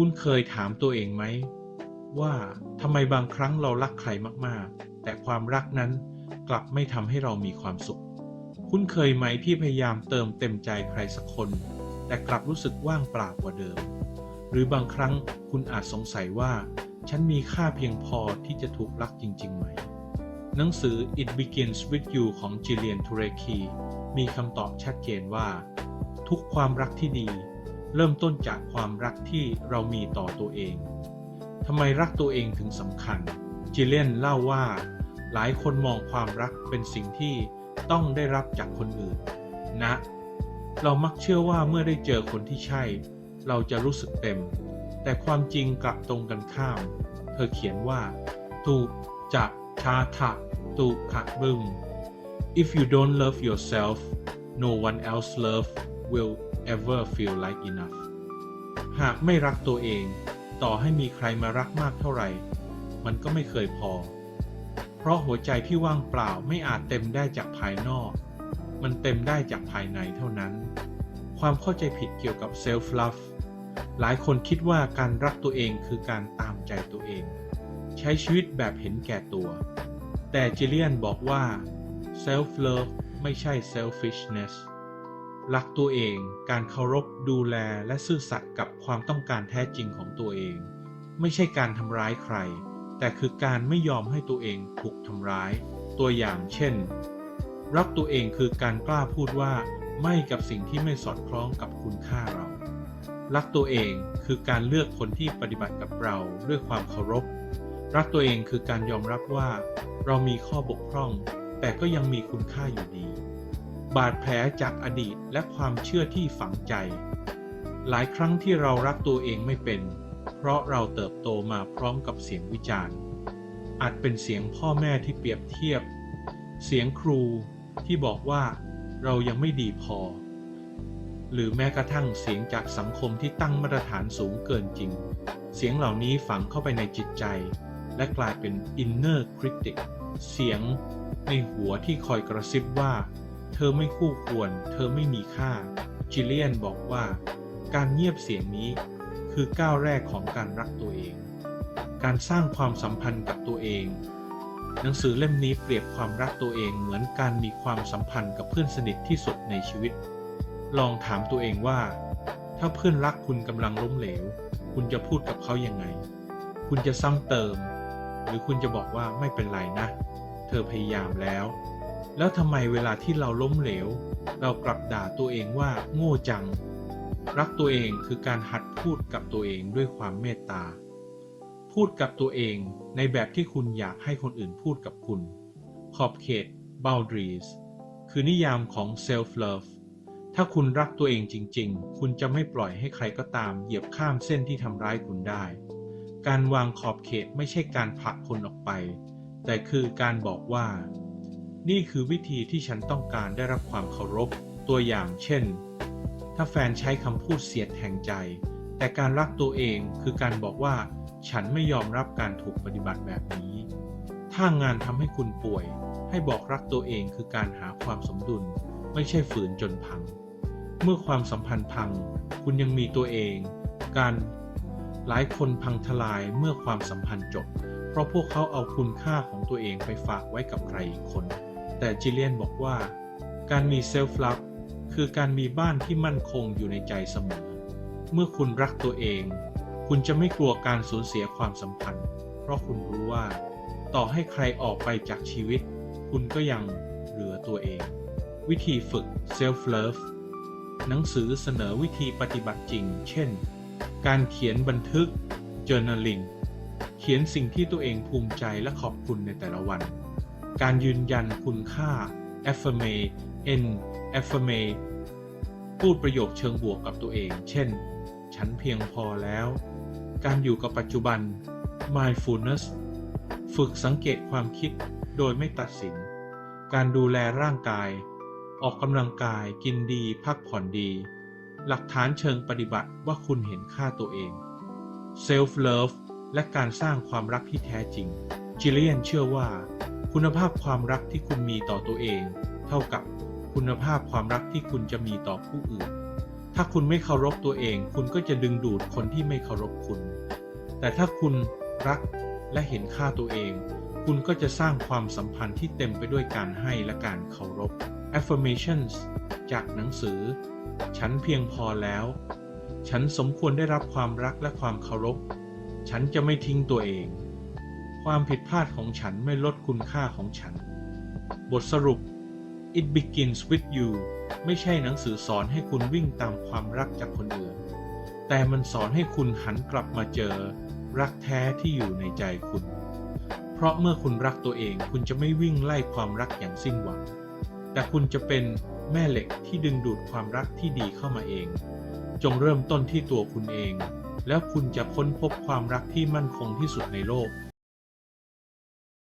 คุณเคยถามตัวเองไหม ว่าทำไมบางครั้งเรารักใครมากๆ แต่ความรักนั้นกลับไม่ทำให้เรามีความสุข คุณเคยไหมที่พยายามเติมเต็มใจใครสักคน แต่กลับรู้สึกว่างเปล่ากว่าเดิม หรือบางครั้งคุณอาจสงสัยว่า ฉันมีค่าเพียงพอที่จะถูกรักจริง ๆ ไหม หนังสือ It Begins with You ของจิเลียนทูเรคีมีคำตอบชัดเจนว่า ทุกความรักที่ดี เริ่มต้นจากความรักที่เรามีต่อตัวเอง ทำไมรักตัวเองถึงสำคัญ จิเลนเล่าว่า หลายคนมองความรักเป็นสิ่งที่ต้องได้รับจากคนอื่น นะ เรามักเชื่อว่าเมื่อได้เจอคนที่ใช่ เราจะรู้สึกเต็ม แต่ความจริงกลับตรงกันข้าม เธอเขียนว่าตูจะชาทะตูขะบึม If you don't love yourself no one else love will ever feel like enough หากไม่รักตัวเอง ต่อให้มีใครมารักมากเท่าไหร่ มันก็ไม่เคยพอ เพราะหัวใจที่ว่างเปล่าไม่อาจเต็มได้จากภายนอก มันเต็มได้จากภายในเท่านั้น ความเข้าใจผิดเกี่ยวกับ self love หลายคนคิดว่าการรักตัวเองคือการตามใจตัวเอง ใช้ชีวิตแบบเห็นแก่ตัว แต่จิเลียนบอกว่า self love ไม่ใช่ selfishness รักตัวเอง การเคารพดูแลและซื่อสัตย์กับความต้องการแท้จริงของตัวเอง ไม่ใช่การทำร้ายใคร แต่คือการไม่ยอมให้ตัวเองถูกทำร้าย ตัวอย่างเช่น รักตัวเองคือการกล้าพูดว่าไม่กับสิ่งที่ไม่สอดคล้องกับคุณค่าเรา รักตัวเองคือการเลือกคนที่ปฏิบัติกับเราด้วยความเคารพ รักตัวเองคือการยอมรับว่า เรามีข้อบกพร่อง แต่ก็ยังมีคุณค่าอยู่ดี บาดแผลจากอดีตและความเชื่อที่ฝังใจ หลายครั้งที่เรารักตัวเองไม่เป็น เพราะเราเติบโตมาพร้อมกับเสียงวิจารณ์ อาจเป็นเสียงพ่อแม่ที่เปรียบเทียบ เสียงครูที่บอกว่าเรายังไม่ดีพอ หรือแม้กระทั่งเสียงจากสังคมที่ตั้งมาตรฐานสูงเกินจริง เสียงเหล่านี้ฝังเข้าไปในจิตใจ และกลายเป็น inner critic เสียงในหัวที่คอยกระซิบว่า เธอไม่คู่ควร เธอไม่มีค่า จิเลียนบอกว่า การเงียบเสียงนี้คือก้าวแรกของการรักตัวเอง การสร้างความสัมพันธ์กับตัวเอง หนังสือเล่มนี้เปรียบความรักตัวเองเหมือนการมีความสัมพันธ์กับเพื่อนสนิทที่สุดในชีวิต ลองถามตัวเองว่า ถ้าเพื่อนรักคุณกำลังล้มเหลว คุณจะพูดกับเขายังไง คุณจะซ้ำเติม หรือคุณจะบอกว่าไม่เป็นไรนะ เธอพยายามแล้ว แล้วทำไมเวลาที่เราล้มเหลว เรากลับด่าตัวเองว่าโง่จัง รักตัวเองคือการหัดพูดกับตัวเองด้วยความเมตตา พูดกับตัวเองในแบบที่คุณอยากให้คนอื่นพูดกับคุณ ขอบเขต boundaries คือนิยามของ self love ถ้าคุณรักตัวเองจริง ๆ คุณจะไม่ปล่อยให้ใครก็ตามเหยียบข้ามเส้นที่ทำร้ายคุณได้ การวางขอบเขตไม่ใช่การผลักคนออกไป แต่คือการบอกว่า นี่คือวิธีที่ฉันต้องการได้รับความเคารพ ตัวอย่างเช่น ถ้าแฟนใช้คำพูดเสียดแทงใจ แต่การรักตัวเองคือการบอกว่า ฉันไม่ยอมรับการถูกปฏิบัติแบบนี้ ถ้างานทำให้คุณป่วย ให้บอกรักตัวเองคือการหาความสมดุล ไม่ใช่ฝืนจนพัง เมื่อความสัมพันธ์พัง คุณยังมีตัวเอง การหลายคนพังทลายเมื่อความสัมพันธ์จบ เพราะพวกเขาเอาคุณค่าของตัวเองไปฝากไว้กับใครอีกคน แต่จิเลียนบอกว่า การมีเซลฟ์ลับคือการมีบ้านที่มั่นคงอยู่ในใจเสมอ เมื่อคุณรักตัวเอง คุณจะไม่กลัวการสูญเสียความสัมพันธ์ เพราะคุณรู้ว่า ต่อให้ใครออกไปจากชีวิต คุณก็ยังเหลือตัวเอง วิธีฝึก self love หนังสือเสนอวิธีปฏิบัติจริง เช่น การเขียนบันทึก journaling เขียนสิ่งที่ตัวเองภูมิใจและขอบคุณในแต่ละวัน การยืนยันคุณค่า affirmate n affirmate พูดประโยคเชิงบวกกับตัวเอง เช่น ฉันเพียงพอแล้ว การอยู่กับปัจจุบัน mindfulness ฝึกสังเกตความคิดโดยไม่ตัดสิน การดูแลร่างกาย ออกกำลังกาย กินดี พักผ่อนดี หลักฐานเชิงปฏิบัติว่าคุณเห็นค่าตัวเอง self love และการสร้างความรักที่แท้จริง จิเลียนเชื่อว่า คุณภาพความรักที่คุณมีต่อตัวเอง เท่ากับคุณภาพความรักที่คุณจะมีต่อผู้อื่น ถ้าคุณไม่เคารพตัวเอง คุณก็จะดึงดูดคนที่ไม่เคารพคุณ แต่ถ้าคุณรักและเห็นค่าตัวเอง คุณก็จะสร้างความสัมพันธ์ที่เต็มไปด้วยการให้และการเคารพ affirmations จากหนังสือ ฉันเพียงพอแล้ว ฉันสมควรได้รับความรักและความเคารพ ฉันจะไม่ทิ้งตัวเอง ความผิดพลาดของฉันไม่ลดคุณค่าของฉัน บทสรุป It begins with you ไม่ใช่หนังสือสอนให้คุณวิ่งตามความรักจากคนอื่น แต่มันสอนให้คุณหันกลับมาเจอ รักแท้ที่อยู่ในใจคุณ เพราะเมื่อคุณรักตัวเองคุณจะไม่วิ่งไล่ความรักอย่างสิ้นหวัง แต่คุณจะเป็นแม่เหล็กที่ดึงดูดความรักที่ดีเข้ามาเอง จงเริ่มต้นที่ตัวคุณเอง แล้วคุณจะค้นพบความรักที่มั่นคงที่สุดในโลก